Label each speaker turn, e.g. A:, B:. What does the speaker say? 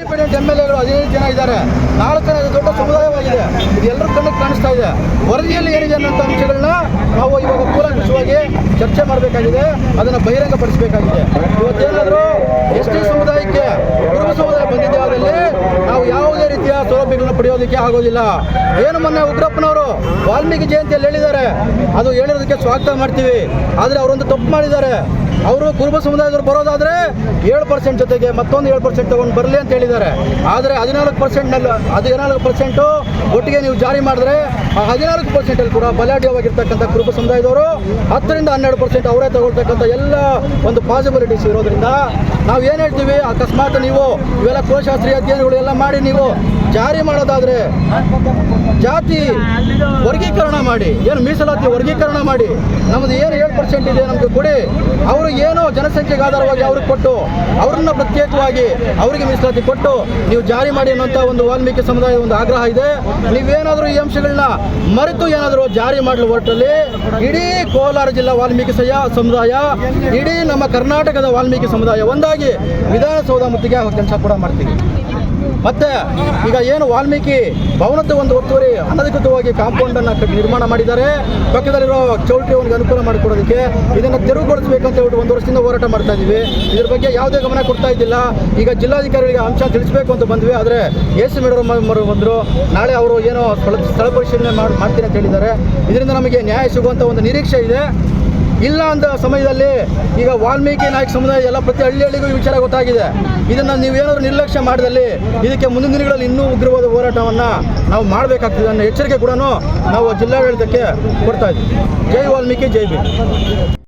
A: Independent M L ಎಗಳು ಹದಿನೈದು ಜನ ಇದ್ದಾರೆ. ನಾಲ್ಕು ಜನ ದೊಡ್ಡ ಸಮುದಾಯವಾಗಿದೆ. ಇದು ಎಲ್ಲರ ಕಣ್ಣಿಗೆ ಕಾಣಿಸ್ತಾ ಇದೆ. ವರದಿಯಲ್ಲಿ ಏನಿದೆ ಅನ್ನೋಂಥ ಅಂಶಗಳನ್ನ ನಾವು ಇವಾಗ ಕೂಲಂಕಷವಾಗಿ ಚರ್ಚೆ ಮಾಡಬೇಕಾಗಿದೆ. ಅದನ್ನು ಬಹಿರಂಗಪಡಿಸಬೇಕಾಗಿದೆ. ಇವತ್ತೇನಾದರೂ ಎಸ್ ಟಿ ಸಮುದಾಯಕ್ಕೆ ಕುರುಬ ಸಮುದಾಯ ಬಂದಿದ್ದೆ ಆದಲ್ಲಿ ನಾವು ಯಾವುದೇ ರೀತಿಯ ಸೌಲಭ್ಯಗಳನ್ನು ಪಡೆಯೋದಕ್ಕೆ ಆಗೋದಿಲ್ಲ. ಏನು ಮೊನ್ನೆ ಉಗ್ರಪ್ಪನವರು ವಾಲ್ಮೀಕಿ ಜಯಂತಿಯಲ್ಲಿ ಹೇಳಿದ್ದಾರೆ. ಅದು ಹೇಳಿರೋದಕ್ಕೆ ಸ್ವಾಗತ ಮಾಡ್ತೀವಿ. ಆದರೆ ಅವರೊಂದು ತಪ್ಪು ಮಾಡಿದ್ದಾರೆ. ಅವರು ಕುರುಬ ಸಮುದಾಯದವರು ಬರೋದಾದರೆ ಏಳು ಪರ್ಸೆಂಟ್ ಜೊತೆಗೆ ಮತ್ತೊಂದು ಏಳು ಪರ್ಸೆಂಟ್ ತಗೊಂಡು ಬರಲಿ ಅಂತ ಹೇಳಿದ್ದಾರೆ. ಆದರೆ ಹದಿನಾಲ್ಕು ಪರ್ಸೆಂಟ್ನಲ್ಲಿ ಹದಿನಾಲ್ಕು ಪರ್ಸೆಂಟು ಒಟ್ಟಿಗೆ ನೀವು ಜಾರಿ ಮಾಡಿದ್ರೆ ಆ ಹದಿನಾಲ್ಕು ಪರ್ಸೆಂಟಲ್ಲಿ ಕೂಡ ಬಲಾಢ್ಯವಾಗಿರ್ತಕ್ಕಂಥ ಕುರುಬ ಸಮುದಾಯದವರು ಹತ್ತರಿಂದ ಹನ್ನೆರಡು ಪರ್ಸೆಂಟ್ ಅವರೇ ತಗೊಳ್ತಕ್ಕಂಥ ಎಲ್ಲ ಒಂದು ಪಾಸಿಬಿಲಿಟೀಸ್ ಇರೋದ್ರಿಂದ ನಾವು ಏನು ಹೇಳ್ತೀವಿ? ಅಕಸ್ಮಾತ್ ನೀವು ಇವೆಲ್ಲ ಕುಲಶಾಸ್ತ್ರೀಯ ಅಧ್ಯಯನಗಳು ಎಲ್ಲ ಮಾಡಿ ನೀವು ಜಾರಿ ಮಾಡೋದಾದ್ರೆ ಜಾತಿ ಮಾಡಿ, ಏನು ಮೀಸಲಾತಿ ವರ್ಗೀಕರಣ ಮಾಡಿ, ನಮ್ದು ಏನು ಏಳು ಪರ್ಸೆಂಟ್ ಇದೆ ನಮಗೆ ಕೊಡಿ. ಅವರು ಏನು ಜನಸಂಖ್ಯೆಗೆ ಆಧಾರವಾಗಿ ಅವ್ರಿಗೆ ಕೊಟ್ಟು, ಅವ್ರನ್ನ ಪ್ರತ್ಯೇಕವಾಗಿ ಅವರಿಗೆ ಮೀಸಲಾತಿ ಕೊಟ್ಟು, ನೀವು ಜಾರಿ ಮಾಡಿ ಅನ್ನೋಂಥ ಒಂದು ವಾಲ್ಮೀಕಿ ಸಮುದಾಯದ ಒಂದು ಆಗ್ರಹ ಇದೆ. ನೀವೇನಾದರೂ ಈ ಅಂಶಗಳನ್ನ ಮರೆತು ಏನಾದರೂ ಜಾರಿ ಮಾಡಲು ಹೊರಟಲ್ಲಿ, ಇಡೀ ಕೋಲಾರ ಜಿಲ್ಲಾ ವಾಲ್ಮೀಕಿ ಸಯ ಸಮುದಾಯ, ಇಡೀ ನಮ್ಮ ಕರ್ನಾಟಕದ ವಾಲ್ಮೀಕಿ ಸಮುದಾಯ ಒಂದಾಗಿ ವಿಧಾನಸೌಧ ಮುತ್ತಿಗೆ ಕೆಲಸ ಕೂಡ ಮಾಡ್ತೀವಿ. ಮತ್ತೆ ಈಗ ಏನು ವಾಲ್ಮೀಕಿ ಭವನದ ಒಂದು ಒತ್ತುವರಿ ಅನಧಿಕೃತವಾಗಿ ಕಾಂಪೌಂಡ್ ಅನ್ನ ಕಟ್ಟಿ ನಿರ್ಮಾಣ ಮಾಡಿದ್ದಾರೆ. ಪಕ್ಕದಲ್ಲಿರೋ ಚೌಲ್ಟ್ರಿ ಅವನಿಗೆ ಅನುಕೂಲ ಮಾಡಿಕೊಡೋದಕ್ಕೆ ಇದನ್ನು ತೆರವುಗೊಳಿಸಬೇಕಂತ ಹೇಳ್ಬಿಟ್ಟು ಒಂದು ವರ್ಷದಿಂದ ಹೋರಾಟ ಮಾಡ್ತಾ ಇದ್ದೀವಿ. ಇದ್ರ ಬಗ್ಗೆ ಯಾವುದೇ ಗಮನ ಕೊಡ್ತಾ ಇದ್ದಿಲ್ಲ. ಈಗ ಜಿಲ್ಲಾಧಿಕಾರಿಗಳಿಗೆ ಅಂಶ ತಿಳಿಸಬೇಕು ಅಂತ ಬಂದ್ವಿ. ಆದರೆ ಎ ಸಿ ಮೇಡಮ್ ಬಂದರು. ನಾಳೆ ಅವರು ಏನೋ ಸ್ಥಳ ಸ್ಥಳ ಪರಿಶೀಲನೆ ಮಾಡಿ ಮಾಡ್ತೀನಿ ಅಂತ ಹೇಳಿದ್ದಾರೆ. ಇದರಿಂದ ನಮಗೆ ನ್ಯಾಯ ಸಿಗುವಂಥ ಒಂದು ನಿರೀಕ್ಷೆ ಇದೆ. ಇಲ್ಲ ಅಂದ ಸಮಯದಲ್ಲಿ ಈಗ ವಾಲ್ಮೀಕಿ ನಾಯಕ ಸಮುದಾಯ ಎಲ್ಲ ಪ್ರತಿ ಹಳ್ಳಿ ಹಳ್ಳಿಗೂ ಈ ವಿಚಾರ ಗೊತ್ತಾಗಿದೆ. ಇದನ್ನು ನೀವೇನಾದರೂ ನಿರ್ಲಕ್ಷ್ಯ ಮಾಡಿದಲ್ಲಿ ಇದಕ್ಕೆ ಮುಂದಿನ ದಿನಗಳಲ್ಲಿ ಇನ್ನೂ ಉಗ್ರವಾದ ಹೋರಾಟವನ್ನು ನಾವು ಮಾಡಬೇಕಾಗ್ತದೆ ಅನ್ನೋ ಎಚ್ಚರಿಕೆ ಕೂಡ ನಾವು ಜಿಲ್ಲಾಡಳಿತಕ್ಕೆ ಕೊಡ್ತಾ ಇದ್ದೀವಿ. ಜೈ ವಾಲ್ಮೀಕಿ, ಜೈ ಬಿ